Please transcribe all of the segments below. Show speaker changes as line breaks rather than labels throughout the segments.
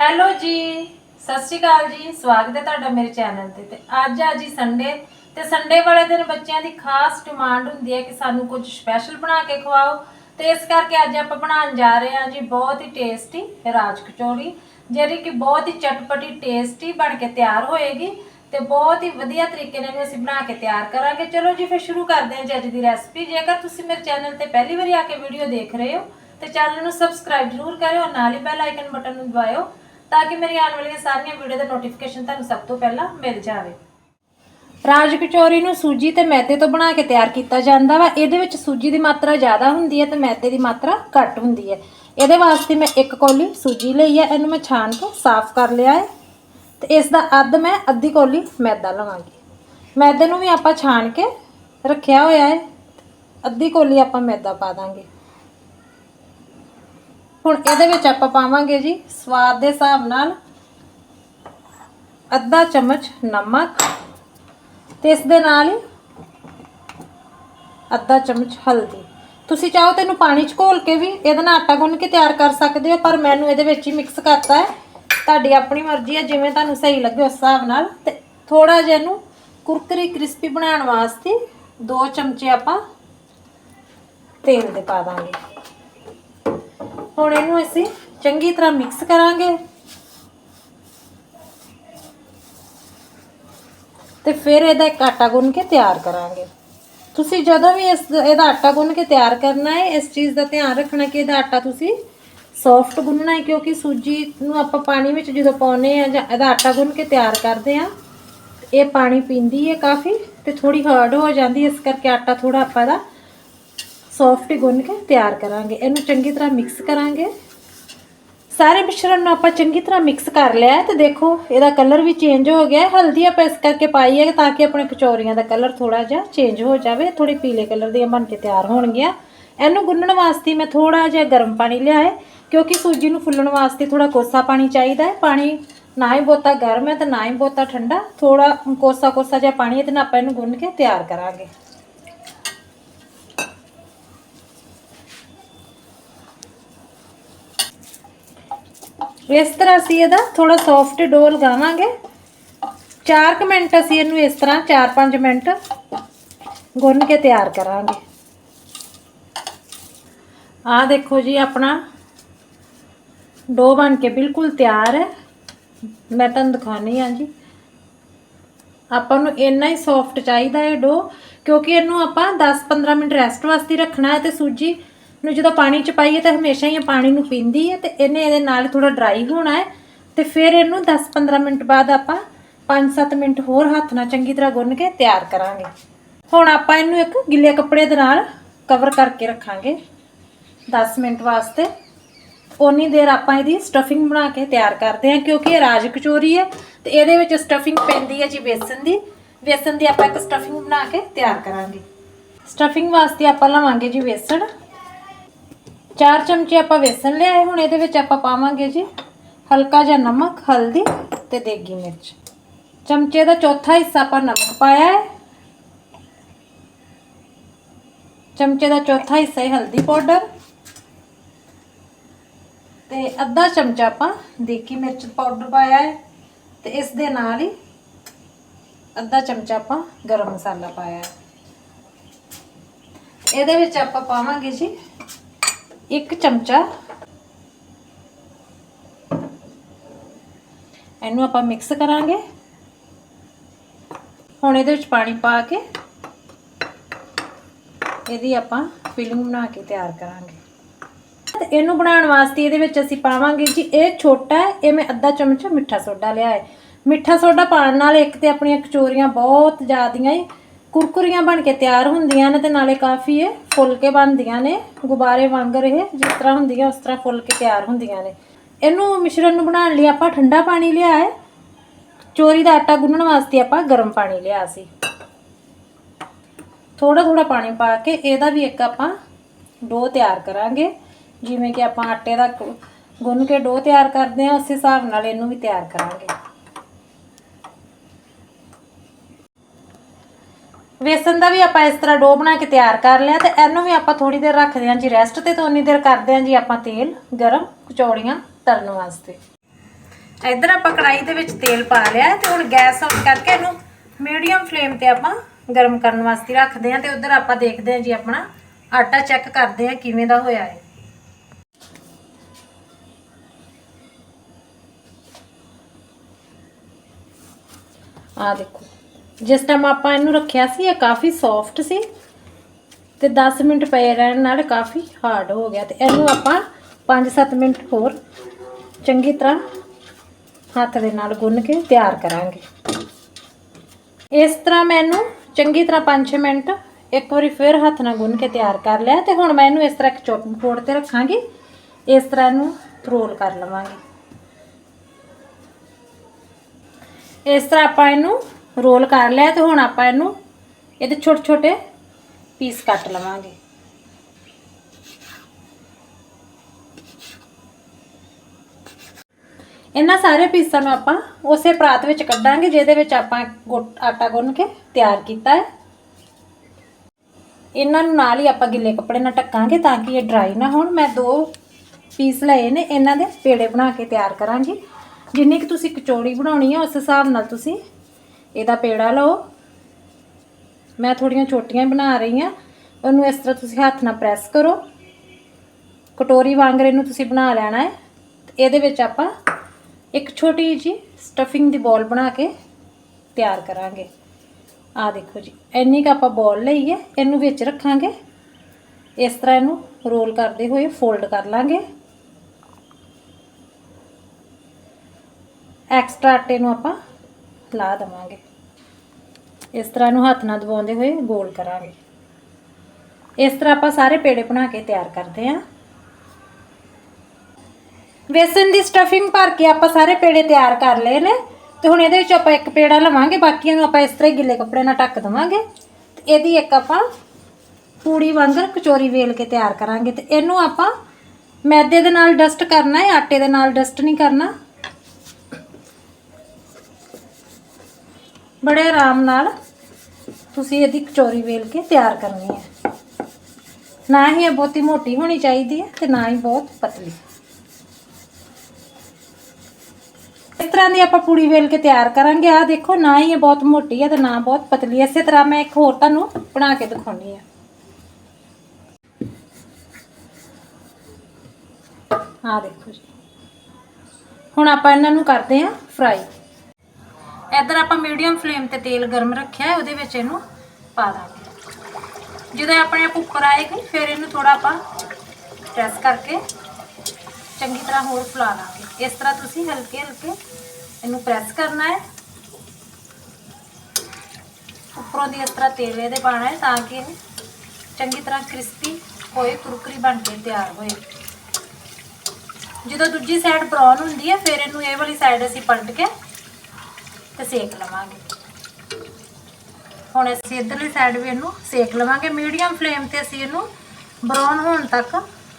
Hello ਜੀ, ਸਤਿ ਸ਼੍ਰੀ ਅਕਾਲ ਜੀ। ਸਵਾਗਤ ਹੈ ਤੁਹਾਡਾ ਮੇਰੇ ਚੈਨਲ ਤੇ। ਤੇ ਅੱਜ ਆ ਜੀ ਸੰਡੇ ਤੇ ਸੰਡੇ ਵਾਲੇ ਦਿਨ ਬੱਚਿਆਂ ਦੀ ਖਾਸ ਡਿਮਾਂਡ ਹੁੰਦੀ ਹੈ ਕਿ ਸਾਨੂੰ ਕੁਝ ਸਪੈਸ਼ਲ ਬਣਾ ਕੇ ਖਵਾਓ। ਤੇ ਇਸ ਕਰਕੇ ਅੱਜ ਆਪਾਂ ਬਣਾਉਣ ਜਾ ਰਹੇ ਹਾਂ ਜੀ ਬਹੁਤ ਹੀ ਟੇਸਟੀ ਰਾਜ ਕਚੌੜੀ ਜਿਹੜੀ ਕਿ ਬਹੁਤ ਹੀ ਚਟਪਟੀ ਟੇਸਟੀ ਬਣ ਕੇ ਤਿਆਰ ਹੋਏਗੀ। ਤੇ ਬਹੁਤ ਹੀ ਵਧੀਆ ਤਰੀਕੇ ਨਾਲ ਇਹਨੂੰ ਅਸੀਂ ਬਣਾ ਕੇ ਤਿਆਰ ਕਰਾਂਗੇ। ਚਲੋ ਜੀ, ਫਿਰ ਸ਼ੁਰੂ ਕਰਦੇ ਹਾਂ ਜੀ ਅੱਜ ਦੀ ਰੈਸਪੀ ਜੇਕਰ ਤੁਸੀਂ ਮੇਰੇ ਚੈਨਲ ਤੇ ਪਹਿਲੀ ਵਾਰੀ ਆ ਕੇ ਵੀਡੀਓ ਦੇਖ ਰਹੇ ਹੋ, ਤੇ ਚੈਨਲ ਨੂੰ ਸਬਸਕ੍ਰਾਈਬ ਜ਼ਰੂਰ ਕਰਿਓ, ਨਾਲ ਹੀ ਬੈਲ ਆਈਕਨ ਬਟਨ ਨੂੰ ਦਬਾਇਓ। ਤਾਂ ਕਿ ਮੇਰੀ ਆਉਣ ਵਾਲੀਆਂ ਸਾਰੀਆਂ ਵੀਡੀਓ ਦਾ ਨੋਟੀਫਿਕੇਸ਼ਨ ਤੁਹਾਨੂੰ ਸਭ ਤੋਂ ਪਹਿਲਾਂ ਮਿਲ ਜਾਵੇ। ਰਾਜ ਕਚੋਰੀ ਨੂੰ ਸੂਜੀ ਤੇ ਮੈਦੇ ਤੋਂ ਬਣਾ ਕੇ ਤਿਆਰ ਕੀਤਾ ਜਾਂਦਾ ਵਾ। ਇਹਦੇ ਵਿੱਚ ਸੂਜੀ ਦੀ ਮਾਤਰਾ ਜ਼ਿਆਦਾ ਹੁੰਦੀ ਹੈ ਤੇ ਮੈਦੇ ਦੀ ਮਾਤਰਾ ਘੱਟ ਹੁੰਦੀ ਹੈ। ਇਹਦੇ ਵਾਸਤੇ ਮੈਂ ਇੱਕ ਕੌਲੀ ਸੂਜੀ ਲਈ ਹੈ। ਇਹਨੂੰ ਮੈਂ ਛਾਣ ਕੇ ਸਾਫ਼ ਕਰ ਲਿਆ ਹੈ ਤੇ ਇਸ ਦਾ ਅੱਧ ਮੈਂ ਅੱਧੀ ਕੌਲੀ ਮੈਦਾ ਲਵਾਂਗੀ। ਮੈਦੇ ਨੂੰ ਵੀ ਆਪਾਂ ਛਾਣ ਕੇ ਰੱਖਿਆ ਹੋਇਆ ਹੈ। ਅੱਧੀ ਕੌਲੀ ਆਪਾਂ ਮੈਦਾ ਪਾ ਦਾਂਗੇ। ਹੁਣ ਇਹਦੇ ਵਿੱਚ ਆਪਾਂ ਪਾਵਾਂਗੇ ਜੀ ਸਵਾਦ ਦੇ ਹਿਸਾਬ ਨਾਲ ਅੱਧਾ ਚਮਚ ਨਮਕ ਤੇ ਇਸ ਦੇ ਨਾਲ ਹੀ ਅੱਧਾ ਚਮਚ ਹਲਦੀ। ਤੁਸੀਂ ਚਾਹੋ ਤੈਨੂੰ ਪਾਣੀ ਚ ਘੋਲ ਕੇ ਵੀ ਇਹਦੇ ਨਾਲ ਆਟਾ ਗੁੰਨ ਕੇ ਤਿਆਰ ਕਰ ਸਕਦੇ ਹੋ, ਪਰ ਮੈਨੂੰ ਇਹਦੇ ਵਿੱਚ ਹੀ ਮਿਕਸ ਕਰਤਾ ਹੈ। ਤੁਹਾਡੀ ਆਪਣੀ ਮਰਜ਼ੀ ਹੈ, ਜਿਵੇਂ ਤੁਹਾਨੂੰ ਸਹੀ ਲੱਗੇ ਉਸ ਹਿਸਾਬ ਨਾਲ। ਤੇ ਥੋੜਾ ਜਿਹਾ ਇਹਨੂੰ ਕੁਰਕਰੀ ਕ੍ਰਿਸਪੀ ਬਣਾਉਣ ਵਾਸਤੇ 2 ਚਮਚੇ ਆਪਾਂ ਤੇਲ ਦੇ ਪਾ ਦਾਂਗੇ। ਹੁਣ ਇਹਨੂੰ ਅਸੀਂ ਚੰਗੀ ਤਰ੍ਹਾਂ ਮਿਕਸ ਕਰਾਂਗੇ। ਤੇ ਫਿਰ ਇਹਦਾ ਇੱਕ ਆਟਾ ਗੁੰਨ ਕੇ ਤਿਆਰ ਕਰਾਂਗੇ। ਤੁਸੀਂ ਜਦੋਂ ਵੀ ਇਸ ਇਹਦਾ ਆਟਾ ਗੁੰਨ ਕੇ ਤਿਆਰ ਕਰਨਾ ਹੈ, ਇਸ ਚੀਜ਼ ਦਾ ਧਿਆਨ ਰੱਖਣਾ ਕਿ ਇਹਦਾ ਆਟਾ ਤੁਸੀਂ ਸੌਫਟ ਗੁੰਨਣਾ ਹੈ, ਕਿਉਂਕਿ ਸੂਜੀ ਨੂੰ ਆਪਾਂ ਪਾਣੀ ਵਿੱਚ ਜਦੋਂ ਪਾਉਨੇ ਆ ਜਾਂ ਇਹਦਾ ਆਟਾ ਗੁੰਨ ਕੇ ਤਿਆਰ ਕਰਦੇ ਆ ਇਹ ਪਾਣੀ ਪੀਂਦੀ ਹੈ ਕਾਫੀ ਤੇ ਥੋੜੀ ਹਾਰਡ ਹੋ ਜਾਂਦੀ ਇਸ ਕਰਕੇ ਆਟਾ ਥੋੜਾ ਆਪਾਂ ਇਹਦਾ ਸੌਫਟ ਹੀ ਗੁੰਨ ਕੇ ਤਿਆਰ ਕਰਾਂਗੇ। ਇਹਨੂੰ ਚੰਗੀ ਤਰ੍ਹਾਂ ਮਿਕਸ ਕਰਾਂਗੇ। ਸਾਰੇ ਮਿਸ਼ਰਣ ਨੂੰ ਆਪਾਂ ਚੰਗੀ ਤਰ੍ਹਾਂ ਮਿਕਸ ਕਰ ਲਿਆ ਹੈ ਤੇ ਦੇਖੋ, ਇਹਦਾ ਕਲਰ ਵੀ ਚੇਂਜ ਹੋ ਗਿਆ ਹਲਦੀ ਆਪਾਂ ਇਸ ਕਰਕੇ ਪਾਈ ਹੈ ਤਾਂ ਕਿ ਆਪਣੇ ਕਚੌਰੀਆਂ ਦਾ ਕਲਰ ਥੋੜਾ ਜਿਹਾ ਚੇਂਜ ਹੋ ਜਾਵੇ। ਥੋੜੀ ਪੀਲੇ ਕਲਰ ਦੀਆਂ ਬਣ ਕੇ ਤਿਆਰ ਹੋਣਗੀਆਂ। ਇਹਨੂੰ ਗੁੰਨਣ ਵਾਸਤੇ ਮੈਂ ਥੋੜਾ ਜਿਹਾ ਗਰਮ ਪਾਣੀ ਲਿਆ ਹੈ, ਕਿਉਂਕਿ ਸੂਜੀ ਨੂੰ ਫੁੱਲਣ ਵਾਸਤੇ ਥੋੜਾ ਕੋਸਾ ਪਾਣੀ ਚਾਹੀਦਾ ਹੈ। ਪਾਣੀ ਨਾ ਹੀ ਬਹੁਤਾ ਗਰਮ ਹੈ ਤੇ ਨਾ ਹੀ ਬਹੁਤਾ ਠੰਡਾ। ਥੋੜਾ ਕੋਸਾ ਕੋਸਾ ਜਿਹਾ ਪਾਣੀ ਹੈ ਇਹਦੇ ਨਾ ਆਪਾਂ ਇਹਨੂੰ ਗੁੰਨ ਕੇ ਤਿਆਰ ਕਰਾਂਗੇ। ਇਸ ਤਰ੍ਹਾਂ ਅਸੀਂ ਇਹਦਾ ਥੋੜਾ ਸੌਫਟ ਡੋ ਲਗਾਵਾਂਗੇ 4 ਮਿੰਟ ਅਸੀਂ ਇਹਨੂੰ ਇਸ ਤਰ੍ਹਾਂ 4-5 ਮਿੰਟ ਗੁੰਨ ਕੇ ਤਿਆਰ ਕਰਾਂਗੇ। ਆਹ ਦੇਖੋ ਜੀ ਆਪਣਾ ਡੋ ਬਣ ਕੇ ਬਿਲਕੁਲ ਤਿਆਰ ਹੈ। ਮੈਂ ਤੁਹਾਨੂੰ ਦਿਖਾਉਣੀ ਆ ਜੀ। ਆਪਾਂ ਨੂੰ ਇੰਨਾ ਹੀ ਸੌਫਟ ਚਾਹੀਦਾ ਹੈ ਡੋ, ਕਿਉਂਕਿ ਇਹਨੂੰ ਆਪਾਂ 10-15 ਮਿੰਟ ਰੈਸਟ ਵਾਸਤੇ ਰੱਖਣਾ ਹੈ ਤੇ ਸੂਜੀ ਨੂੰ ਜਦੋਂ ਪਾਣੀ ਚ ਪਾਈਏ ਤਾਂ ਹਮੇਸ਼ਾ ਹੀ ਪਾਣੀ ਨੂੰ ਪੀਂਦੀ ਹੈ ਤੇ ਇਹਨੇ ਇਹਦੇ ਨਾਲ ਥੋੜਾ ਡਰਾਈ ਹੋਣਾ ਹੈ ਤੇ ਫਿਰ ਇਹਨੂੰ 10-15 ਮਿੰਟ ਬਾਅਦ ਆਪਾਂ 5-7 ਮਿੰਟ ਹੋਰ ਹੱਥ ਨਾਲ ਚੰਗੀ ਤਰ੍ਹਾਂ ਗੁੰਨ ਕੇ ਤਿਆਰ ਕਰਾਂਗੇ। ਹੁਣ ਆਪਾਂ ਇਹਨੂੰ ਇੱਕ ਗਿੱਲੇ ਕੱਪੜੇ ਦੇ ਨਾਲ ਕਵਰ ਕਰਕੇ ਰੱਖਾਂਗੇ 10 ਮਿੰਟ ਵਾਸਤੇ। ਉਨੀ ਦੇਰ ਆਪਾਂ ਇਹਦੀ ਸਟਫਿੰਗ ਬਣਾ ਕੇ ਤਿਆਰ ਕਰਦੇ ਹਾਂ ਕਿਉਂਕਿ ਇਹ ਰਾਜ ਕਚੋਰੀ ਹੈ ਤੇ ਇਹਦੇ ਵਿੱਚ ਸਟਫਿੰਗ ਪੈਂਦੀ ਹੈ ਜੀ ਬੇਸਨ ਦੀ। ਬੇਸਨ ਦੀ ਆਪਾਂ ਇੱਕ ਸਟਫਿੰਗ ਬਣਾ ਕੇ ਤਿਆਰ ਕਰਾਂਗੇ। ਸਟਫਿੰਗ ਵਾਸਤੇ ਆਪਾਂ ਲਵਾਂਗੇ ਜੀ ਬੇਸਣ। 4 ਚਮਚੇ ਆਪਾਂ ਵੇਸਣ ਲਿਆਏ, ਹੁਣ ਇਹਦੇ ਵਿੱਚ ਆਪਾਂ ਪਾਵਾਂਗੇ ਜੀ ਹਲਕਾ ਜਿਹਾ ਨਮਕ, ਹਲਦੀ ਤੇ ਦੇਗੀ ਮਿਰਚ। ਚਮਚੇ ਦਾ ਚੌਥਾ ਹਿੱਸਾ ਆਪਾਂ ਨਮਕ ਪਾਇਆ ਹੈ। ਚਮਚੇ ਦਾ ਚੌਥਾ ਹਿੱਸਾ ਹੈ ਹਲਦੀ ਪਾਊਡਰ। ਤੇ ਅੱਧਾ ਚਮਚਾ ਆਪਾਂ ਦੇਗੀ ਮਿਰਚ ਪਾਊਡਰ ਪਾਇਆ ਹੈ ਤੇ ਇਸ ਦੇ ਨਾਲ ਹੀ ਅੱਧਾ ਚਮਚਾ ਆਪਾਂ ਗਰਮ ਮਸਾਲਾ ਪਾਇਆ ਹੈ। ਇਹਦੇ ਵਿੱਚ ਆਪਾਂ ਪਾਵਾਂਗੇ ਜੀ ਇੱਕ ਚਮਚਾ। ਇਹਨੂੰ ਆਪਾਂ ਮਿਕਸ ਕਰਾਂਗੇ। ਹੁਣ ਇਹਦੇ ਵਿੱਚ ਪਾਣੀ ਪਾ ਕੇ ਇਹਦੀ ਆਪਾਂ ਫਿਲਿੰਗ ਬਣਾ ਕੇ ਤਿਆਰ ਕਰਾਂਗੇ। ਤੇ ਇਹਨੂੰ ਬਣਾਉਣ ਵਾਸਤੇ ਇਹਦੇ ਵਿੱਚ ਅਸੀਂ ਪਾਵਾਂਗੇ ਜੀ, ਇਹ ਛੋਟਾ ਹੈ, ਇਹ ਮੈਂ ਅੱਧਾ ਚਮਚ ਮਿੱਠਾ ਸੋਡਾ ਲਿਆ ਹੈ। ਮਿੱਠਾ ਸੋਡਾ ਪਾਉਣ ਨਾਲ ਇੱਕ ਤੇ ਆਪਣੀਆਂ ਕਚੋਰੀਆਂ ਬਹੁਤ ਜ਼ਿਆਦੀਆਂ ਹੀ ਕੁਰਕੁਰੀਆਂ ਬਣ ਕੇ ਤਿਆਰ ਹੁੰਦੀਆਂ ਨੇ ਤੇ ਨਾਲੇ ਕਾਫੀ ਇਹ ਫੁੱਲ ਕੇ ਬਣਦੀਆਂ ਨੇ, ਗੁਬਾਰੇ ਵਾਂਗ ਰਹੇ, ਜਿਸ ਤਰ੍ਹਾਂ ਹੁੰਦੀਆਂ, ਉਸ ਤਰ੍ਹਾਂ ਫੁੱਲ ਕੇ ਤਿਆਰ ਹੁੰਦੀਆਂ ਨੇ। ਇਹਨੂੰ ਮਿਸ਼ਰਣ ਨੂੰ ਬਣਾਉਣ ਲਈ ਆਪਾਂ ਠੰਡਾ ਪਾਣੀ ਲਿਆ ਹੈ। ਚੋਰੀ ਦਾ ਆਟਾ ਗੁੰਨਣ ਵਾਸਤੇ ਆਪਾਂ ਗਰਮ ਪਾਣੀ ਲਿਆ ਸੀ। ਥੋੜਾ ਥੋੜਾ ਪਾਣੀ ਪਾ ਕੇ ਇਹਦਾ ਵੀ ਇੱਕ ਆਪਾਂ ਡੋ ਤਿਆਰ ਕਰਾਂਗੇ। ਜਿਵੇਂ ਕਿ ਆਪਾਂ ਆਟੇ ਦਾ ਗੁੰਨ ਕੇ ਡੋ ਤਿਆਰ ਕਰਦੇ ਹਾਂ, ਉਸ ਹਿਸਾਬ ਨਾਲ ਇਹਨੂੰ ਵੀ ਤਿਆਰ ਕਰਾਂਗੇ। ਵੇਸਨ ਦਾ ਵੀ ਆਪਾਂ ਇਸ ਤਰ੍ਹਾਂ ਡੋ ਬਣਾ ਕੇ ਤਿਆਰ ਕਰ ਲਿਆ ਤੇ ਇਹਨੂੰ ਵੀ ਆਪਾਂ ਥੋੜੀ ਦੇਰ ਰੱਖਦੇ ਹਾਂ ਜੀ ਰੈਸਟ ਤੇ ਤੇ ਉਨੀ ਦੇਰ ਕਰਦੇ ਹਾਂ ਜੀ ਆਪਾਂ ਤੇਲ ਗਰਮ ਕਚੌੜੀਆਂ ਤਲਣ ਵਾਸਤੇ। ਇੱਧਰ ਆਪਾਂ ਕੜਾਈ ਦੇ ਵਿੱਚ ਤੇਲ ਪਾ ਲਿਆ ਹੈ ਤੇ ਹੁਣ ਗੈਸ ਆਨ ਕਰਕੇ ਇਹਨੂੰ ਮੀਡੀਅਮ ਫਲੇਮ ਤੇ ਆਪਾਂ ਗਰਮ ਕਰਨ ਵਾਸਤੇ ਰੱਖਦੇ ਹਾਂ ਤੇ ਉਧਰ ਆਪਾਂ ਦੇਖਦੇ ਹਾਂ ਜੀ ਆਪਣਾ ਆਟਾ ਚੈੱਕ ਕਰਦੇ ਹਾਂ ਕਿਵੇਂ ਦਾ ਹੋਇਆ ਹੈ। ਆ ਦੇਖੋ। ਜਿਸ ਟਾਈਮ ਆਪਾਂ ਇਹਨੂੰ ਰੱਖਿਆ ਸੀ, ਇਹ ਕਾਫੀ ਸੌਫਟ ਸੀ ਤੇ 10 ਮਿੰਟ ਪਏ ਰਹਿਣ ਨਾਲ ਕਾਫੀ ਹਾਰਡ ਹੋ ਗਿਆ ਤੇ ਇਹਨੂੰ ਆਪਾਂ 5-7 ਮਿੰਟ ਹੋਰ ਚੰਗੀ ਤਰ੍ਹਾਂ ਹੱਥ ਦੇ ਨਾਲ ਗੁੰਨ ਕੇ ਤਿਆਰ ਕਰਾਂਗੇ। ਇਸ ਤਰ੍ਹਾਂ ਮੈਨੂੰ ਚੰਗੀ ਤਰ੍ਹਾਂ 5-6 ਮਿੰਟ ਇੱਕ ਵਾਰੀ ਫਿਰ ਹੱਥ ਨਾਲ ਗੁੰਨ ਕੇ ਤਿਆਰ ਕਰ ਲਿਆ ਤੇ ਹੁਣ ਮੈਂ ਇਹਨੂੰ ਇਸ ਤਰ੍ਹਾਂ ਇੱਕ ਚੋਪਿੰਗ ਬੋਰਡ ਤੇ ਰੱਖਾਂਗੀ। ਇਸ ਤਰ੍ਹਾਂ ਇਹਨੂੰ ਰੋਲ ਕਰ ਲਵਾਂਗੇ। ਇਸ ਤਰ੍ਹਾਂ ਆਪਾਂ ਇਹਨੂੰ ਰੋਲ ਕਰ ਲਿਆ ਤੇ ਹੁਣ ਆਪਾਂ ਇਹਨੂੰ ਇਹਦੇ ਛੋਟੇ ਛੋਟੇ ਪੀਸ ਕੱਟ ਲਵਾਂਗੇ। ਇਹਨਾਂ ਸਾਰੇ ਪੀਸਾਂ ਨੂੰ ਆਪਾਂ ਉਸੇ ਪਰਾਤ ਵਿੱਚ ਕੱਢਾਂਗੇ, ਜਿਹਦੇ ਵਿੱਚ ਆਪਾਂ ਗੁ- ਆਟਾ ਗੁੰਨ ਕੇ ਤਿਆਰ ਕੀਤਾ ਹੈ। ਇਹਨਾਂ ਨੂੰ ਨਾਲ ਹੀ ਆਪਾਂ ਗਿੱਲੇ ਕੱਪੜੇ ਨਾਲ ਢੱਕਾਂਗੇ ਤਾਂ ਕਿ ਇਹ ਡਰਾਈ ਨਾ ਹੋਣ। ਮੈਂ ਦੋ ਪੀਸ ਲਏ ਨੇ, ਇਹਨਾਂ ਦੇ ਪੇੜੇ ਬਣਾ ਕੇ ਤਿਆਰ ਕਰਾਂਗੀ। ਜਿੰਨੀ ਕਿ ਤੁਸੀਂ ਕਚੌੜੀ ਬਣਾਉਣੀ ਹੈ ਉਸ ਹਿਸਾਬ ਨਾਲ ਤੁਸੀਂ ਇਹਦਾ ਪੇੜਾ ਲਓ। ਮੈਂ ਥੋੜੀਆਂ ਛੋਟੀਆਂ ਬਣਾ ਰਹੀ ਹਾਂ। ਉਹਨੂੰ ਇਸ ਤਰ੍ਹਾਂ ਤੁਸੀਂ ਹੱਥ ਨਾਲ ਪ੍ਰੈਸ ਕਰੋ। ਕਟੋਰੀ ਵਾਂਗਰ ਇਹਨੂੰ ਤੁਸੀਂ ਬਣਾ ਲੈਣਾ ਹੈ। ਤੇ ਇਹਦੇ ਵਿੱਚ ਆਪਾਂ ਇੱਕ ਛੋਟੀ ਜੀ ਸਟਫਿੰਗ ਦੀ ਬੋਲ ਬਣਾ ਕੇ ਤਿਆਰ ਕਰਾਂਗੇ। ਆ ਦੇਖੋ ਜੀ, ਇੰਨੀ ਕ ਆਪਾਂ ਬੋਲ ਲਈ ਹੈ। ਇਹਨੂੰ ਵਿੱਚ ਰੱਖਾਂਗੇ। ਇਸ ਤਰ੍ਹਾਂ ਇਹਨੂੰ ਰੋਲ ਕਰਦੇ ਹੋਏ ਫੋਲਡ ਕਰ ਲਾਂਗੇ। ਐਕਸਟਰਾ ਆਟੇ ਨੂੰ ਆਪਾਂ ਲਾ ਦਵਾਂਗੇ। ਇਸ ਤਰ੍ਹਾਂ ਨੂੰ ਹੱਥ ਨਾਲ ਦਬਾਉਂਦੇ ਹੋਏ ਗੋਲ ਕਰਾਂਗੇ। ਇਸ ਤਰ੍ਹਾਂ ਆਪਾਂ ਸਾਰੇ ਪੇੜੇ ਬਣਾ ਕੇ ਤਿਆਰ ਕਰਦੇ ਹਾਂ। ਵੇਸਨ ਦੀ ਸਟਫਿੰਗ ਭਰ ਕੇ ਆਪਾਂ ਸਾਰੇ ਪੇੜੇ ਤਿਆਰ ਕਰ ਲਏ ਨੇ ਤੇ ਹੁਣ ਇਹਦੇ ਵਿੱਚ ਆਪਾਂ ਇੱਕ ਪੇੜਾ ਲਵਾਂਗੇ, ਬਾਕੀਆਂ ਨੂੰ ਆਪਾਂ ਇਸ ਤਰ੍ਹਾਂ ਹੀ ਗਿੱਲੇ ਕੱਪੜੇ ਨਾਲ ਢੱਕ ਦਵਾਂਗੇ। ਤੇ ਇਹਦੀ ਇੱਕ ਆਪਾਂ ਪੂੜੀ ਵਾਂਗਰ ਕਚੋਰੀ ਵੇਲ ਕੇ ਤਿਆਰ ਕਰਾਂਗੇ ਤੇ ਇਹਨੂੰ ਆਪਾਂ ਮੈਦੇ ਦੇ ਨਾਲ ਡਸਟ ਕਰਨਾ ਹੈ, ਆਟੇ ਦੇ ਨਾਲ ਡਸਟ ਨਹੀਂ ਕਰਨਾ। ਬੜੇ ਆਰਾਮ ਨਾਲ ਤੁਸੀਂ ਇਹਦੀ ਕਚੋਰੀ ਵੇਲ ਕੇ ਤਿਆਰ ਕਰਨੀ ਹੈ। ਨਾ ਹੀ ਇਹ ਬਹੁਤੀ ਮੋਟੀ ਹੋਣੀ ਚਾਹੀਦੀ ਹੈ ਤੇ ਨਾ ਹੀ ਬਹੁਤ ਪਤਲੀ। ਇਸ ਤਰ੍ਹਾਂ ਦੀ ਆਪਾਂ ਪੂੜੀ ਵੇਲ ਕੇ ਤਿਆਰ ਕਰਾਂਗੇ। ਆ ਦੇਖੋ, ਨਾ ਹੀ ਇਹ ਬਹੁਤ ਮੋਟੀ ਹੈ ਤੇ ਨਾ ਬਹੁਤ ਪਤਲੀ ਹੈ। ਇਸੇ ਤਰ੍ਹਾਂ ਮੈਂ ਇੱਕ ਹੋਰ ਤੁਹਾਨੂੰ ਬਣਾ ਕੇ ਦਿਖਾਉਣੀ ਹੈ। ਆ ਦੇਖੋ ਜੀ। ਹੁਣ ਆਪਾਂ ਇਹਨਾਂ ਨੂੰ ਕਰਦੇ ਹਾਂ ਫਰਾਈ। ਇੱਧਰ ਆਪਾਂ ਮੀਡੀਅਮ ਫਲੇਮ ਤੇ ਤੇਲ ਗਰਮ ਰੱਖਿਆ ਹੈ, ਉਹਦੇ ਵਿੱਚ ਇਹਨੂੰ ਪਾ ਦਾਂਗੇ। ਜਦੋਂ ਆਪਣੇ ਆਪ ਉੱਪਰ ਆਏਗੀ, ਫਿਰ ਇਹਨੂੰ ਥੋੜਾ ਆਪਾਂ ਪ੍ਰੈਸ ਕਰਕੇ ਚੰਗੀ ਤਰ੍ਹਾਂ ਹੋਰ ਫੁਲਾ ਲਾਂਗੇ। ਇਸ ਤਰ੍ਹਾਂ ਤੁਸੀਂ ਹਲਕੇ ਹਲਕੇ ਇਹਨੂੰ ਪ੍ਰੈਸ ਕਰਨਾ ਹੈ। ਉੱਪਰੋਂ ਦੀ ਇਸ ਤਰ੍ਹਾਂ ਤੇਲ ਇਹਦੇ ਪਾਣਾ ਹੈ, ਤਾਂ ਕਿ ਇਹ ਚੰਗੀ ਤਰ੍ਹਾਂ ਕ੍ਰਿਸਪੀ ਹੋਏ, ਕੁਰਕਰੀ ਬਣ ਕੇ ਤਿਆਰ ਹੋਏ। ਜਦੋਂ ਦੂਜੀ ਸਾਈਡ ਬਰਾਊਨ ਹੁੰਦੀ ਹੈ, ਫਿਰ ਇਹਨੂੰ ਇਹ ਵਾਲੀ ਸਾਈਡ ਅਸੀਂ ਪਲਟ ਕੇ ਤੇ ਸੇਕ ਲਵਾਂਗੇ। ਹੁਣ ਅਸੀਂ ਇਧਰਲੀ ਸਾਈਡ ਵੀ ਇਹਨੂੰ ਸੇਕ ਲਵਾਂਗੇ। ਮੀਡੀਅਮ ਫਲੇਮ ਤੇ ਅਸੀਂ ਇਹਨੂੰ ਬਰਾਊਨ ਹੋਣ ਤੱਕ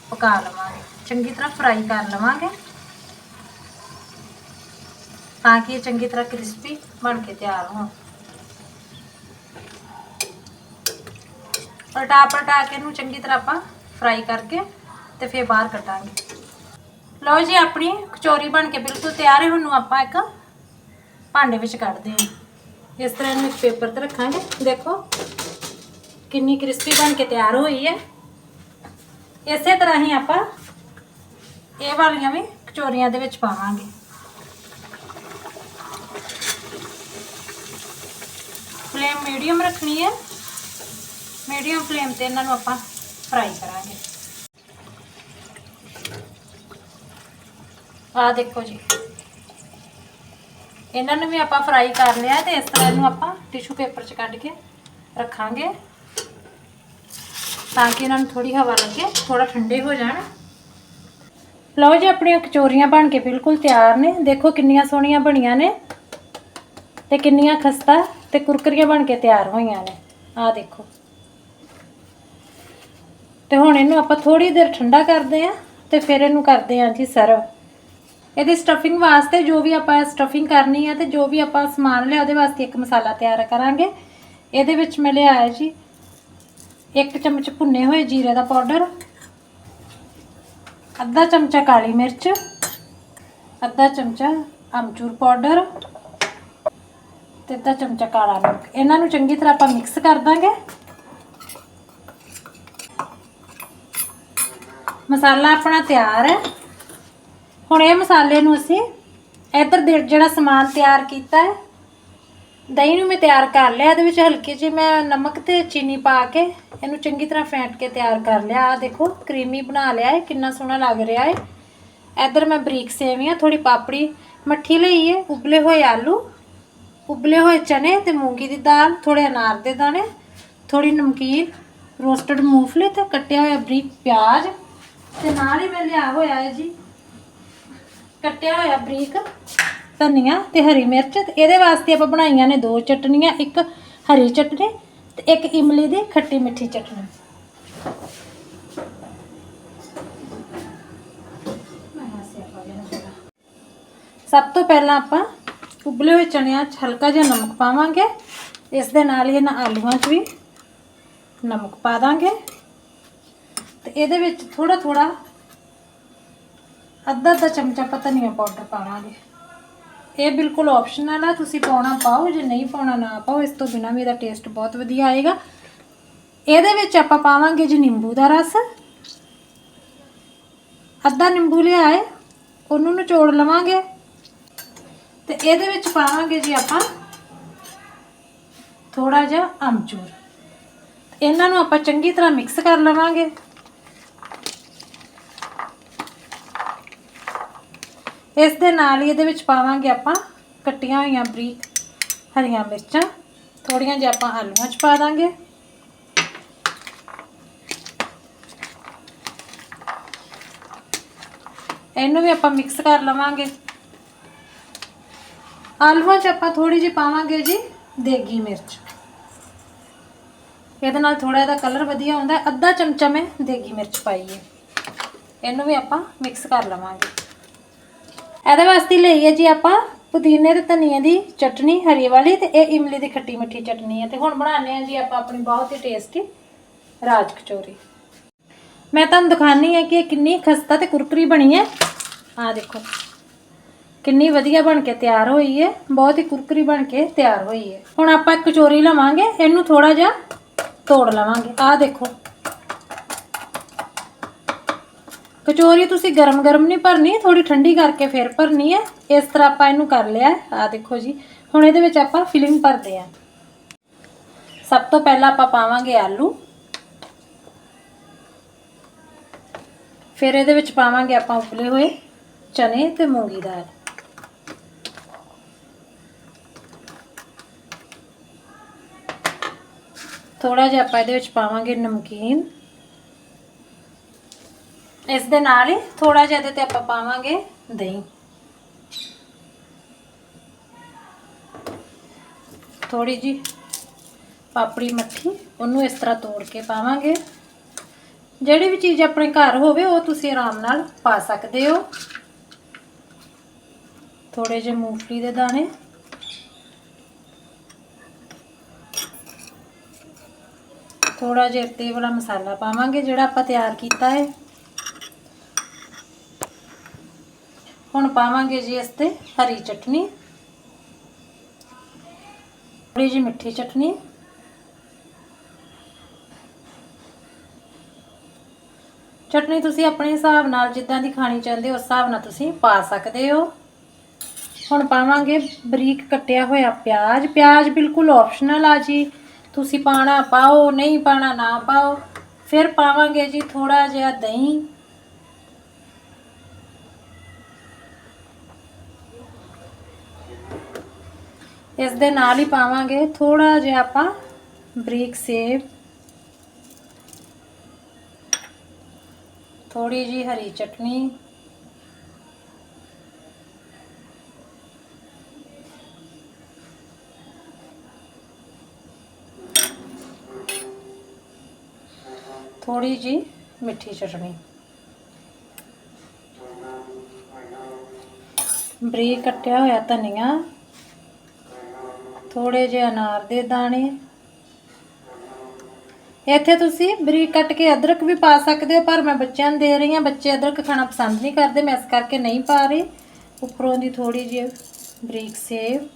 ਪਕਾ ਲਵਾਂਗੇ। ਚੰਗੀ ਤਰ੍ਹਾਂ ਫਰਾਈ ਕਰ ਲਵਾਂਗੇ। ਤਾਂ ਕਿ ਇਹ ਚੰਗੀ ਤਰ੍ਹਾਂ ਕ੍ਰਿਸਪੀ ਬਣ ਕੇ ਤਿਆਰ ਹੋਣ। ਪਲਟਾ ਪਲਟਾ ਕੇ ਇਹਨੂੰ ਚੰਗੀ ਤਰ੍ਹਾਂ ਆਪਾਂ ਫਰਾਈ ਕਰਕੇ ਤੇ ਫਿਰ ਬਾਹਰ ਕੱਢਾਂਗੇ। ਲਓ ਜੀ, ਆਪਣੀ ਕਚੋਰੀ ਬਣ ਕੇ ਬਿਲਕੁਲ ਤਿਆਰ ਹੈ। ਹੁਣ ਆਪਾਂ ਇੱਕ ਭਾਂਡੇ ਵਿੱਚ ਕੱਢਦੇ ਹਾਂ। ਇਸ ਤਰ੍ਹਾਂ ਇਹਨੂੰ ਇੱਕ ਪੇਪਰ ਤੇ ਰੱਖਾਂਗੇ। ਦੇਖੋ, ਕਿੰਨੀ ਕ੍ਰਿਸਪੀ ਬਣ ਕੇ ਤਿਆਰ ਹੋਈ ਹੈ। ਇਸੇ ਤਰ੍ਹਾਂ ਹੀ ਆਪਾਂ ਇਹ ਵਾਲੀਆਂ ਵੀ ਕਚੋਰੀਆਂ ਦੇ ਵਿੱਚ ਪਾਵਾਂਗੇ। ਫਲੇਮ ਮੀਡੀਅਮ ਰੱਖਣੀ ਹੈ। ਮੀਡੀਅਮ ਫਲੇਮ ਤੇ ਇਹਨਾਂ ਨੂੰ ਆਪਾਂ ਫਰਾਈ ਕਰਾਂਗੇ। ਆ ਦੇਖੋ ਜੀ। ਇਹਨਾਂ ਨੂੰ ਵੀ ਆਪਾਂ ਫਰਾਈ ਕਰ ਲਿਆ ਤੇ ਇਸ ਤਰ੍ਹਾਂ ਇਹਨੂੰ ਆਪਾਂ ਟਿਸ਼ੂ ਪੇਪਰ 'ਚ ਕੱਢ ਕੇ ਰੱਖਾਂਗੇ ਤਾਂ ਕਿ ਇਹਨਾਂ ਨੂੰ ਥੋੜੀ ਹਵਾ ਲੱਗੇ ਥੋੜਾ ਠੰਡੇ ਹੋ ਜਾਣ। ਲਓ ਜੀ, ਆਪਣੀਆਂ ਕਚੋਰੀਆਂ ਬਣ ਕੇ ਬਿਲਕੁਲ ਤਿਆਰ ਨੇ। ਦੇਖੋ ਕਿੰਨੀਆਂ ਸੋਹਣੀਆਂ ਬਣੀਆਂ ਨੇ ਤੇ ਕਿੰਨੀਆਂ ਖਸਤਾ ਤੇ ਕੁਰਕਰੀਆਂ ਬਣ ਕੇ ਤਿਆਰ ਹੋਈਆਂ ਨੇ। ਆਹ ਦੇਖੋ। ਤੇ ਹੁਣ ਇਹਨੂੰ ਆਪਾਂ ਥੋੜੀ ਦੇਰ ਠੰਡਾ ਕਰਦੇ ਆਂ ਤੇ ਫਿਰ ਇਹਨੂੰ ਕਰਦੇ ਆਂ ਜੀ ਸਰਵ ਇਹਦੇ ਸਟਫਿੰਗ ਵਾਸਤੇ ਜੋ ਵੀ ਆਪਾਂ ਸਟਫਿੰਗ ਕਰਨੀ ਹੈ ਤੇ ਜੋ ਵੀ ਆਪਾਂ ਸਮਾਨ ਲਿਆ, ਉਹਦੇ ਵਾਸਤੇ ਇੱਕ ਮਸਾਲਾ ਤਿਆਰ ਕਰਾਂਗੇ। ਇਹਦੇ ਵਿੱਚ ਮੈਂ ਲਿਆ ਹੈ ਜੀ ਇੱਕ ਚਮਚ ਭੁੰਨੇ ਹੋਏ ਜੀਰੇ ਦਾ ਪਾਊਡਰ, ਅੱਧਾ ਚਮਚਾ ਕਾਲੀ ਮਿਰਚ, ਅੱਧਾ ਚਮਚਾ ਅਮਚੂਰ ਪਾਊਡਰ ਤੇ ਅੱਧਾ ਚਮਚਾ ਕਾਲਾ ਨਮਕ ਇਹਨਾਂ ਨੂੰ ਚੰਗੀ ਤਰ੍ਹਾਂ ਆਪਾਂ ਮਿਕਸ ਕਰ ਦਾਂਗੇ। ਮਸਾਲਾ ਆਪਣਾ ਤਿਆਰ ਹੈ। ਹੁਣ ਇਹ ਮਸਾਲੇ ਨੂੰ ਅਸੀਂ ਇੱਧਰ ਦੇ ਜਿਹੜਾ ਸਮਾਨ ਤਿਆਰ ਕੀਤਾ ਹੈ, ਦਹੀਂ ਨੂੰ ਮੈਂ ਤਿਆਰ ਕਰ ਲਿਆ, ਇਹਦੇ ਵਿੱਚ ਹਲਕੀ ਜਿਹੀ ਮੈਂ ਨਮਕ ਤੇ ਚੀਨੀ ਪਾ ਕੇ ਇਹਨੂੰ ਚੰਗੀ ਤਰ੍ਹਾਂ ਫੈਂਟ ਕੇ ਤਿਆਰ ਕਰ ਲਿਆ। ਆ ਦੇਖੋ, ਕਰੀਮੀ ਬਣਾ ਲਿਆ ਹੈ ਕਿੰਨਾ ਸੋਹਣਾ ਲੱਗ ਰਿਹਾ ਹੈ ਇੱਧਰ ਮੈਂ ਬਰੀਕ ਸੇਵੀਆਂ ਥੋੜੀ ਪਾਪੜੀ ਮੱਠੀ ਲਈ ਹੈ ਉਬਲੇ ਹੋਏ ਆਲੂ, ਉਬਲੇ ਹੋਏ ਚਨੇ ਤੇ ਮੂੰਗੀ ਦੀ ਦਾਲ ਥੋੜੇ ਅਨਾਰ ਦੇ ਦਾਣੇ ਥੋੜੀ ਨਮਕੀਨ, ਰੋਸਟਡ ਮੂੰਗਫਲੀ ਤੇ ਕੱਟਿਆ ਹੋਇਆ ਬਰੀਕ ਪਿਆਜ਼ ਤੇ ਨਾਲ ਹੀ ਮੈਂ ਲਿਆ ਹੋਇਆ ਹੈ ਜੀ ਕੱਟਿਆ ਹੋਇਆ ਬਰੀਕ ਧਨੀਆ ਤੇ ਹਰੀ ਮਿਰਚ ਤੇ ਇਹਦੇ ਵਾਸਤੇ ਆਪਾਂ ਬਣਾਈਆਂ ਨੇ ਦੋ ਚਟਨੀਆਂ ਇੱਕ ਹਰੀ ਚਟਨੀ ਤੇ ਇੱਕ ਇਮਲੀ ਦੀ ਖੱਟੀ ਮਿੱਠੀ ਚਟਨੀ। ਸਭ ਤੋਂ ਪਹਿਲਾਂ ਆਪਾਂ ਉਬਲੇ ਹੋਏ ਚਣਿਆਂ 'ਚ ਹਲਕਾ ਜਿਹਾ ਨਮਕ ਪਾਵਾਂਗੇ। ਇਸ ਦੇ ਨਾਲ ਹੀ ਇਹਨਾਂ ਆਲੂਆਂ 'ਚ ਵੀ ਨਮਕ ਪਾ ਦਾਂਗੇ। ਤੇ ਇਹਦੇ ਵਿੱਚ ਥੋੜਾ ਥੋੜਾ ਅੱਧਾ ਅੱਧਾ ਚਮਚਾ ਆਪਾਂ ਧਨੀਆ ਪਾਊਡਰ ਪਾਵਾਂਗੇ ਇਹ ਬਿਲਕੁਲ ਆਪਸ਼ਨਲ ਆ, ਤੁਸੀਂ ਪਾਉਣਾ ਪਾਓ, ਜੇ ਨਹੀਂ ਪਾਉਣਾ ਨਾ ਪਾਓ, ਇਸ ਤੋਂ ਬਿਨਾ ਵੀ ਇਹਦਾ ਟੇਸਟ ਬਹੁਤ ਵਧੀਆ ਆਏਗਾ। ਇਹਦੇ ਵਿੱਚ ਆਪਾਂ ਪਾਵਾਂਗੇ ਜੀ ਨਿੰਬੂ ਦਾ ਰਸ। ਅੱਧਾ ਨਿੰਬੂ ਲਿਆ ਹੈ ਉਹਨੂੰ ਨਿਚੋੜ ਲਵਾਂਗੇ। ਤੇ ਇਹਦੇ ਵਿੱਚ ਪਾਵਾਂਗੇ ਜੀ ਆਪਾਂ ਥੋੜਾ ਜਿਹਾ ਅਮਚੂਰ। ਇਹਨਾਂ ਨੂੰ ਆਪਾਂ ਚੰਗੀ ਤਰ੍ਹਾਂ ਮਿਕਸ ਕਰ ਲਵਾਂਗੇ। ਇਸ ਦੇ ਨਾਲ ਹੀ ਇਹਦੇ ਵਿੱਚ ਪਾਵਾਂਗੇ ਆਪਾਂ ਕੱਟੀਆਂ ਹੋਈਆਂ ਬਰੀਕ ਹਰੀਆਂ ਮਿਰਚਾਂ। ਥੋੜੀਆਂ ਜਿਹਾ ਆਪਾਂ ਆਲੂਆਂ 'ਚ ਪਾ ਦਾਂਗੇ। ਇਹਨੂੰ ਵੀ ਆਪਾਂ ਮਿਕਸ ਕਰ ਲਵਾਂਗੇ। ਆਲੂਆਂ 'ਚ ਆਪਾਂ ਥੋੜੀ ਜਿਹੀ ਪਾਵਾਂਗੇ ਜੀ ਦੇਗੀ ਮਿਰਚ। ਇਹਦੇ ਨਾਲ ਥੋੜਾ ਇਹਦਾ ਕਲਰ ਵਧੀਆ ਹੁੰਦਾ ਅੱਧਾ ਚਮਚਾ ਮੈਂ ਦੇਗੀ ਮਿਰਚ ਪਾਈ ਹੈ। ਇਹਨੂੰ ਵੀ ਆਪਾਂ ਮਿਕਸ ਕਰ ਲਵਾਂਗੇ। ਇਹਦੇ ਵਾਸਤੇ ਲਈ ਹੈ ਜੀ ਆਪਾਂ ਪੁਦੀਨੇ ਤੇ ਧਨੀਏ ਦੀ ਚਟਨੀ, ਹਰੀ ਵਾਲੀ ਤੇ ਇਹ ਇਮਲੀ ਦੀ ਖੱਟੀ ਮਿੱਠੀ ਚਟਨੀ ਹੈ। ਤੇ ਹੁਣ ਬਣਾਉਂਦੇ ਆ ਜੀ ਆਪਾਂ ਆਪਣੀ ਬਹੁਤ ਹੀ ਟੇਸਟੀ ਰਾਜ ਕਚੋਰੀ। ਮੈਂ ਤੁਹਾਨੂੰ ਦਿਖਾਣੀ ਹੈ ਕਿ ਇਹ ਕਿੰਨੀ ਖਸਤਾ ਤੇ ਕੁਰਕਰੀ ਬਣੀ ਹੈ। ਆਹ ਦੇਖੋ, ਕਿੰਨੀ ਵਧੀਆ ਬਣ ਕੇ ਤਿਆਰ ਹੋਈ ਹੈ। ਬਹੁਤ ਹੀ ਕੁਰਕਰੀ ਬਣ ਕੇ ਤਿਆਰ ਹੋਈ ਹੈ। ਹੁਣ ਆਪਾਂ ਕਚੋਰੀ ਲਵਾਂਗੇ, ਇਹਨੂੰ ਥੋੜਾ ਜਿਹਾ ਤੋੜ ਲਵਾਂਗੇ। ਆਹ ਦੇਖੋ ਕਚੋਰੀ ਤੁਸੀਂ ਗਰਮ-ਗਰਮ ਨਹੀਂ ਭਰਨੀ ਥੋੜੀ ਠੰਡੀ ਕਰਕੇ ਫਿਰ ਭਰਨੀ ਹੈ। ਇਸ ਤਰ੍ਹਾਂ ਆਪਾਂ ਇਹਨੂੰ ਕਰ ਲਿਆ ਆ ਦੇਖੋ ਜੀ, ਹੁਣ ਇਹਦੇ ਵਿੱਚ ਆਪਾਂ ਫਿਲਿੰਗ ਭਰਦੇ ਆ ਸਭ ਤੋਂ ਪਹਿਲਾਂ ਆਪਾਂ ਪਾਵਾਂਗੇ ਆਲੂ। ਫਿਰ ਇਹਦੇ ਵਿੱਚ ਪਾਵਾਂਗੇ ਆਪਾਂ ਉਬਲੇ ਹੋਏ ਚਨੇ ਤੇ ਮੂੰਗੀ ਦਾਲ। ਥੋੜਾ ਜਿਹਾ ਆਪਾਂ ਇਹਦੇ ਵਿੱਚ ਪਾਵਾਂਗੇ ਨਮਕੀਨ। ਇਸ ਦੇ ਨਾਲ ਹੀ ਥੋੜਾ ਜਿਹਾ ਇਹਦੇ ਤੇ ਆਪਾਂ ਪਾਵਾਂਗੇ ਦਹੀਂ। ਥੋੜੀ ਜੀ ਪਾਪੜੀ ਮੱਠੀ ਉਹਨੂੰ ਇਸ ਤਰ੍ਹਾਂ ਤੋੜ ਕੇ ਪਾਵਾਂਗੇ। ਜਿਹੜੀ ਵੀ ਚੀਜ਼ ਆਪਣੇ ਘਰ ਹੋਵੇ, ਉਹ ਤੁਸੀਂ ਆਰਾਮ ਨਾਲ ਪਾ ਸਕਦੇ ਹੋ। ਥੋੜੇ ਜਿਹੇ ਮੂੰਗਫਲੀ ਦੇ ਦਾਣੇ। ਥੋੜਾ ਜਿਹਾ ਤੇ ਵਾਲਾ ਮਸਾਲਾ ਪਾਵਾਂਗੇ, ਜਿਹੜਾ ਆਪਾਂ ਤਿਆਰ ਕੀਤਾ ਹੈ। ਹੁਣ ਪਾਵਾਂਗੇ ਜੀ ਇਸ ਤੇ ਹਰੀ ਚਟਨੀ। ਥੋੜੀ ਜਿਹੀ ਮਿੱਠੀ ਚਟਨੀ। ਚਟਨੀ ਤੁਸੀਂ ਆਪਣੇ ਹਿਸਾਬ ਨਾਲ ਜਿੱਦਾਂ ਦੀ ਖਾਣੀ ਚਾਹੁੰਦੇ ਹੋ, ਉਸ ਹਿਸਾਬ ਨਾਲ ਤੁਸੀਂ ਪਾ ਸਕਦੇ ਹੋ। ਹੁਣ ਪਾਵਾਂਗੇ ਬਰੀਕ ਕੱਟਿਆ ਹੋਇਆ ਪਿਆਜ਼। ਪਿਆਜ਼ ਬਿਲਕੁਲ ਆਪਸ਼ਨਲ ਆ ਜੀ। ਤੁਸੀਂ ਪਾਣਾ ਪਾਓ, ਨਹੀਂ ਪਾਣਾ ਨਾ ਪਾਓ। ਫਿਰ ਪਾਵਾਂਗੇ ਜੀ ਥੋੜਾ ਜਿਹਾ ਦਹੀਂ। ਇਸ ਦੇ ਨਾਲ ਹੀ ਪਾਵਾਂਗੇ। ਥੋੜਾ ਜਿਹਾ ਆਪਾਂ ਬਰੀਕ ਸੇਬ। ਥੋੜੀ ਜੀ ਹਰੀ ਚਟਨੀ। ਥੋੜੀ ਜੀ ਮਿੱਠੀ ਚਟਨੀ। ਬਰੀਕ ਕੱਟਿਆ ਹੋਇਆ ਧਨੀਆ। ਥੋੜੇ ਜਿਹੇ ਅਨਾਰ ਦੇ ਦਾਣੇ। ਇੱਥੇ ਤੁਸੀਂ ਬਰੀਕ ਕੱਟ ਕੇ ਅਦਰਕ ਵੀ ਪਾ ਸਕਦੇ ਹੋ, ਪਰ ਮੈਂ ਬੱਚਿਆਂ ਨੂੰ ਦੇ ਰਹੀ ਹਾਂ। ਬੱਚੇ ਅਦਰਕ ਖਾਣਾ ਪਸੰਦ ਨਹੀਂ ਕਰਦੇ, ਮੈਂ ਇਸ ਕਰਕੇ ਨਹੀਂ ਪਾ ਰਹੀ। ਉੱਪਰੋਂ ਦੀ ਥੋੜੀ ਜਿਹੀ ਬਰੀਕ ਸੇਵ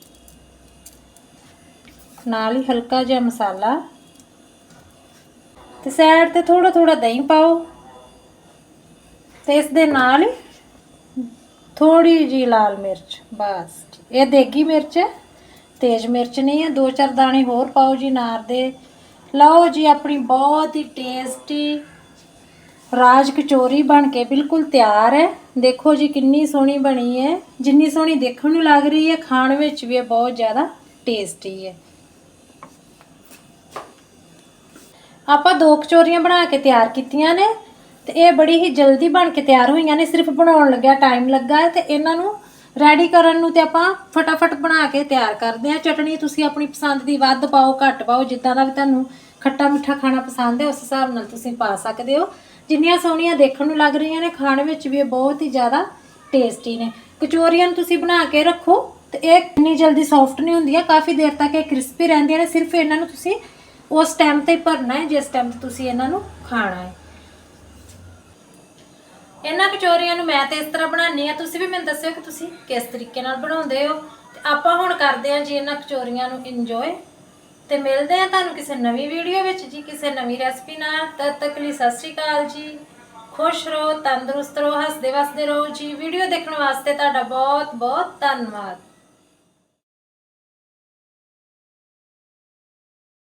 ਨਾਲ ਹੀ ਹਲਕਾ ਜਿਹਾ ਮਸਾਲਾ। ਤੇ ਸਾਈਡ ਤੇ ਥੋੜਾ ਥੋੜਾ ਦਹੀਂ ਪਾਓ। ਤੇ ਇਸ ਦੇ ਨਾਲ ਹੀ ਥੋੜੀ ਜੀ ਲਾਲ ਮਿਰਚ, ਬਸ। ਇਹ ਦੇਗੀ ਮਿਰਚ ਹੈ। ਤੇਜ਼ ਮਿਰਚ ਨਹੀਂ ਹੈ, ਦੋ ਚਾਰ ਦਾਣੇ ਹੋਰ ਪਾਓ ਜੀ ਨਾਰ ਦੇ। ਲਓ ਜੀ ਆਪਣੀ ਬਹੁਤ ਹੀ ਟੇਸਟੀ ਰਾਜ ਕਚੋਰੀ ਬਣ ਕੇ ਬਿਲਕੁਲ ਤਿਆਰ ਹੈ। ਦੇਖੋ ਜੀ ਕਿੰਨੀ ਸੋਹਣੀ ਬਣੀ ਹੈ। ਜਿੰਨੀ ਸੋਹਣੀ ਦੇਖਣ ਨੂੰ ਲੱਗ ਰਹੀ ਹੈ, ਖਾਣ ਵਿੱਚ ਵੀ ਇਹ ਬਹੁਤ ਜ਼ਿਆਦਾ ਟੇਸਟੀ ਹੈ। ਆਪਾਂ ਦੋ ਕਚੋਰੀਆਂ ਬਣਾ ਕੇ ਤਿਆਰ ਕੀਤੀਆਂ ਨੇ ਤੇ ਇਹ ਬੜੀ ਹੀ ਜਲਦੀ ਬਣ ਕੇ ਤਿਆਰ ਹੋਈਆਂ ਨੇ, ਸਿਰਫ ਬਣਾਉਣ ਲੱਗਿਆ ਟਾਈਮ ਲੱਗਾ ਹੈ ਤੇ ਇਹਨਾਂ ਨੂੰ ਰੈਡੀ ਕਰਨ ਨੂੰ ਤੇ ਆਪਾਂ ਫਟਾਫਟ ਬਣਾ ਕੇ ਤਿਆਰ ਕਰਦੇ ਹਾਂ। ਚਟਣੀ ਤੁਸੀਂ ਆਪਣੀ ਪਸੰਦ ਦੀ ਵੱਧ ਪਾਓ, ਘੱਟ ਪਾਓ, ਜਿੱਦਾਂ ਦਾ ਵੀ ਤੁਹਾਨੂੰ ਖੱਟਾ ਮਿੱਠਾ ਖਾਣਾ ਪਸੰਦ ਹੈ, ਉਸ ਹਿਸਾਬ ਨਾਲ ਤੁਸੀਂ ਪਾ ਸਕਦੇ ਹੋ। ਜਿੰਨੀਆਂ ਸੋਹਣੀਆਂ ਦੇਖਣ ਨੂੰ ਲੱਗ ਰਹੀਆਂ ਨੇ, ਖਾਣ ਵਿੱਚ ਵੀ ਇਹ ਬਹੁਤ ਹੀ ਜ਼ਿਆਦਾ ਟੇਸਟੀ ਨੇ। ਕਚੋਰੀਆਂ ਨੂੰ ਤੁਸੀਂ ਬਣਾ ਕੇ ਰੱਖੋ ਤੇ ਇਹ ਇੰਨੀ ਜਲਦੀ ਸੌਫਟ ਨਹੀਂ ਹੁੰਦੀਆਂ, ਕਾਫੀ ਦੇਰ ਤੱਕ ਇਹ ਕ੍ਰਿਸਪੀ ਰਹਿੰਦੀਆਂ ਨੇ। ਸਿਰਫ ਇਹਨਾਂ ਨੂੰ ਤੁਸੀਂ ਉਸ ਟਾਈਮ ਤੇ ਭਰਨਾ ਹੈ, ਜਿਸ ਟਾਈਮ ਤੁਸੀਂ ਇਹਨਾਂ ਨੂੰ ਖਾਣਾ ਹੈ। ਇਹਨਾਂ ਕਚੋਰੀਆਂ ਨੂੰ ਮੈਂ ਤੇ ਇਸ ਤਰ੍ਹਾਂ ਬਣਾਉਂਦੀ ਆ ਤੁਸੀਂ ਵੀ ਮੈਨੂੰ ਦੱਸਿਓ ਕਿ ਤੁਸੀਂ ਕਿਸ ਤਰੀਕੇ ਨਾਲ ਬਣਾਉਂਦੇ ਹੋ। ਤੇ ਆਪਾਂ ਹੁਣ ਕਰਦੇ ਹਾਂ ਜੀ ਇਹਨਾਂ ਕਚੋਰੀਆਂ ਨੂੰ ਇੰਜੋਏ ਤੇ ਮਿਲਦੇ ਆ ਤੁਹਾਨੂੰ ਕਿਸੇ ਨਵੀਂ ਵੀਡੀਓ ਵਿੱਚ ਜੀ, ਕਿਸੇ ਨਵੀਂ ਰੈਸਪੀ ਨਾਲ। ਤਦ ਤੱਕ ਲਈ ਸਤਿ ਸ਼੍ਰੀ ਅਕਾਲ ਜੀ। ਖੁਸ਼ ਰਹੋ, ਤੰਦਰੁਸਤ ਰਹੋ, ਹੱਸਦੇ ਵਸਦੇ ਰਹੋ ਜੀ। ਵੀਡੀਓ ਦੇਖਣ ਵਾਸਤੇ ਤੁਹਾਡਾ ਬਹੁਤ ਬਹੁਤ ਧੰਨਵਾਦ।